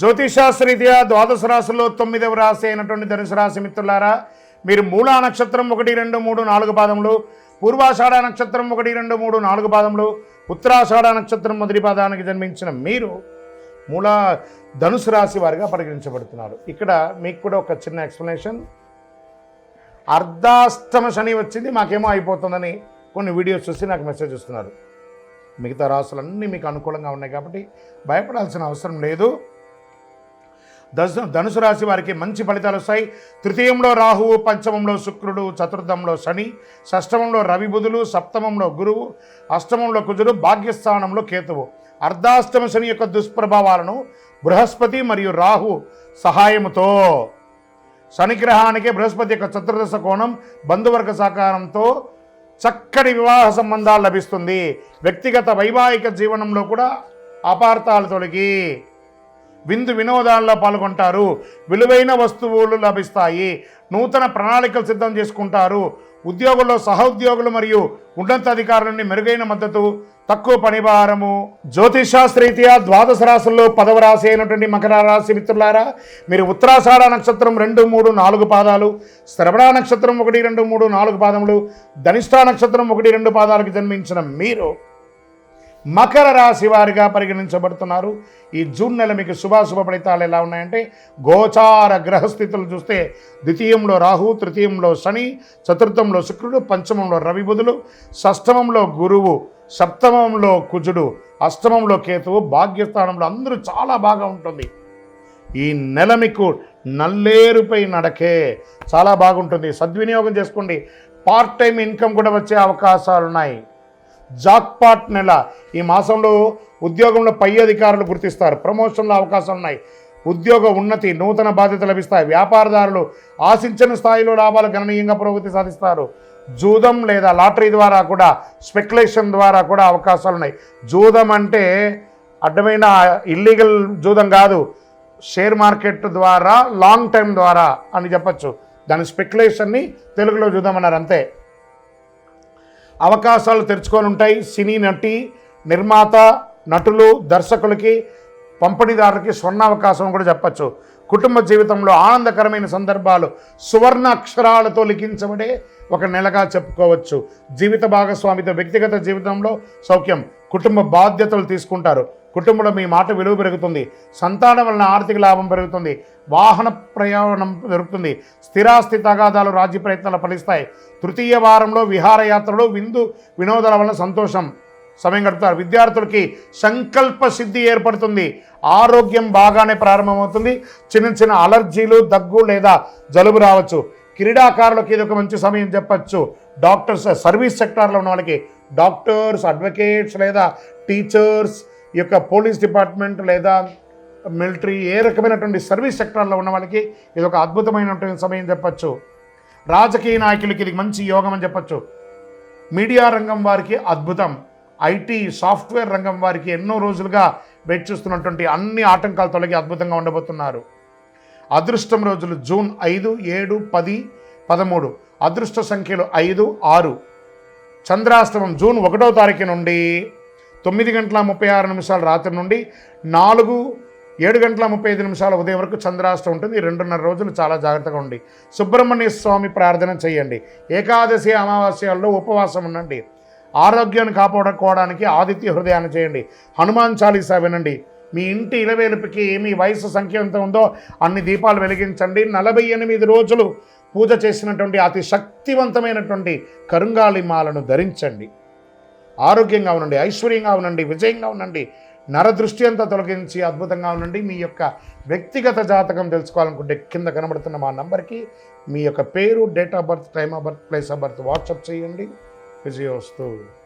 జ్యోతిషాస్త్రీత్యా ద్వాదశ రాశుల్లో తొమ్మిదవ రాశి అయినటువంటి ధనుసు రాశి మిత్రులారా మీరు మూలా నక్షత్రం ఒకటి రెండు మూడు నాలుగు పాదములు పూర్వాషాఢ నక్షత్రం ఒకటి రెండు మూడు నాలుగు పాదములు ఉత్తరాషాఢ నక్షత్రం మొదటి పాదానికి జన్మించిన మీరు మూలా ధనుసు రాశి వారిగా పరిగణించబడుతున్నారు. ఇక్కడ మీకు కూడా ఒక చిన్న ఎక్స్ప్లెనేషన్ అర్ధాష్టమ శని వచ్చింది మాకేమో అయిపోతుందని కొన్ని వీడియోస్ చూసి నాకు మెసేజ్ ఇస్తున్నారు. మిగతా రాసులన్నీ మీకు అనుకూలంగా ఉన్నాయి కాబట్టి భయపడాల్సిన అవసరం లేదు. దశ ధనుసు రాశి వారికి మంచి ఫలితాలు వస్తాయి. తృతీయంలో రాహువు పంచమంలో శుక్రుడు చతుర్థంలో శని షష్టమంలో రవి బుధులు సప్తమంలో గురువు అష్టమంలో కుజుడు భాగ్యస్థానంలో కేతువు. అర్ధాష్టమ శని యొక్క దుష్ప్రభావాలను బృహస్పతి మరియు రాహు సహాయముతో శనిగ్రహానికి బృహస్పతి యొక్క చతుర్దశ కోణం బంధువర్గ సహకారంతో చక్కటి వివాహ సంబంధాలు లభిస్తుంది. వ్యక్తిగత వైవాహిక జీవనంలో కూడా అపార్థాలు తొలగి విందు వినోదాల్లో పాల్గొంటారు. విలువైన వస్తువులు లభిస్తాయి. నూతన ప్రణాళికలు సిద్ధం చేసుకుంటారు. ఉద్యోగుల్లో సహోద్యోగులు మరియు ఉన్నతాధికారుల నుండి మెరుగైన మద్దతు తక్కువ పనిభారము. జ్యోతిషాస్త్రీత్యా ద్వాదశ రాశుల్లో పదవ రాశి అయినటువంటి మకర రాశి మిత్రులారా మీరు ఉత్తరాషాఢ నక్షత్రం రెండు మూడు నాలుగు పాదాలు శ్రవణ నక్షత్రం ఒకటి రెండు మూడు నాలుగు పాదములు ధనిష్ఠా నక్షత్రం ఒకటి రెండు పాదాలకు జన్మించిన మీరు మకర రాశి వారిగా పరిగణించబడుతున్నారు. ఈ జూన్ నెల మీకు శుభాశుభ ఫలితాలు ఎలా ఉన్నాయంటే గోచార గ్రహస్థితులు చూస్తే ద్వితీయంలో రాహు తృతీయంలో శని చతుర్థంలో శుక్రుడు పంచమంలో రవి బుధులు షష్టమంలో గురువు సప్తమంలో కుజుడు అష్టమంలో కేతువు భాగ్యస్థానంలో అందరూ చాలా బాగా ఉంటుంది. ఈ నెల మీకు నల్లేరుపై నడకే చాలా బాగుంటుంది. సద్వినియోగం చేసుకోండి. పార్ట్ టైం ఇన్కమ్ కూడా వచ్చే అవకాశాలు ఉన్నాయి జాక్పాట్ నెల. ఈ మాసంలో ఉద్యోగంలో పై అధికారులు గుర్తిస్తారు. ప్రమోషన్ల అవకాశాలు ఉన్నాయి ఉద్యోగ ఉన్నతి నూతన బాధ్యత లభిస్తాయి. వ్యాపారదారులు ఆశించిన స్థాయిలో లాభాలు గణనీయంగా పురోగతి సాధిస్తారు. జూదం లేదా లాటరీ ద్వారా కూడా స్పెక్యులేషన్ ద్వారా కూడా అవకాశాలు ఉన్నాయి జూదం అంటే అడ్డమైన ఇల్లీగల్ జూదం కాదు. షేర్ మార్కెట్ ద్వారా లాంగ్ టైం ద్వారా అని చెప్పచ్చు. దాని స్పెక్యులేషన్ని తెలుగులో చూద్దామన్నారు అంతే. అవకాశాలు తెరుచుకొని ఉంటాయి. సినీ నటి నిర్మాత నటులు దర్శకులకి పంపిణీదారులకి స్వర్ణ అవకాశం కూడా చెప్పచ్చు. కుటుంబ జీవితంలో ఆనందకరమైన సందర్భాలు సువర్ణ అక్షరాలతో లిఖించబడే ఒక నెలగా చెప్పుకోవచ్చు. జీవిత భాగస్వామితో వ్యక్తిగత జీవితంలో సౌఖ్యం కుటుంబ బాధ్యతలు తీసుకుంటారు. కుటుంబంలో మీ మాట విలువ పెరుగుతుంది. సంతానం వలన ఆర్థిక లాభం పెరుగుతుంది. వాహన ప్రయాణం దొరుకుతుంది స్థిరాస్తి తగాదాలు రాజ్య ప్రయత్నాలు ఫలిస్తాయి. తృతీయ వారంలో విహారయాత్రలు విందు వినోదాల వలన సంతోషం. సమయం గడుపుతారు. విద్యార్థులకి సంకల్ప సిద్ధి ఏర్పడుతుంది. ఆరోగ్యం బాగానే ప్రారంభమవుతుంది. చిన్న చిన్న అలర్జీలు దగ్గు లేదా జలుబు రావచ్చు. క్రీడాకారులకు ఇది ఒక మంచి సమయం చెప్పచ్చు. డాక్టర్స్ సర్వీస్ సెక్టార్లో ఉన్న వాళ్ళకి డాక్టర్స్ అడ్వకేట్స్ లేదా టీచర్స్ ఈ యొక్క పోలీస్ డిపార్ట్మెంట్ లేదా మిలిటరీ ఏ రకమైనటువంటి సర్వీస్ సెక్టార్లో ఉన్న వాళ్ళకి ఇది ఒక అద్భుతమైనటువంటి సమయం చెప్పచ్చు. రాజకీయ నాయకులకి ఇది మంచి యోగం అని చెప్పచ్చు. మీడియా రంగం వారికి అద్భుతం. ఐటీ సాఫ్ట్వేర్ రంగం వారికి ఎన్నో రోజులుగా వెయిట్ చూస్తున్నటువంటి అన్ని ఆటంకాలు తొలగి అద్భుతంగా ఉండబోతున్నారు. అదృష్టం రోజులు జూన్ ఐదు ఏడు పది పదమూడు. అదృష్ట సంఖ్యలు ఐదు ఆరు. చంద్రాష్టమం జూన్ ఒకటో తారీఖు నుండి తొమ్మిది గంటల ముప్పై ఆరు నిమిషాల రాత్రి నుండి నాలుగు ఏడు గంటల ముప్పై ఐదు నిమిషాల ఉదయం వరకు చంద్రాష్టం ఉంటుంది. రెండున్నర రోజులు చాలా జాగ్రత్తగా ఉండి సుబ్రహ్మణ్య స్వామి ప్రార్థన చేయండి. ఏకాదశి అమావాస్యాల్లో ఉపవాసం ఉండండి. ఆరోగ్యాన్ని కాపాడుకోవడానికి ఆదిత్య హృదయాన్ని చేయండి. హనుమాన్ చాలీసా వినండి. మీ ఇంటి ఇలవేలుపుకి మీ వయసు సంఖ్య ఎంత ఉందో అన్ని దీపాలు వెలిగించండి. నలభై ఎనిమిది రోజులు పూజ చేసినటువంటి అతి శక్తివంతమైనటువంటి కరుంగాళిమాలను ధరించండి. ఆరోగ్యంగా ఉండండి ఐశ్వర్యంగా ఉండండి విజయంగా ఉండండి నరదృష్టి అంతా తొలగించి అద్భుతంగా ఉండండి. మీ యొక్క వ్యక్తిగత జాతకం తెలుసుకోవాలనుకుంటే కింద కనబడుతున్న మా నంబర్కి మీ యొక్క పేరు date of birth time of birth place of birth WhatsApp చేయండి. విజయోస్తు.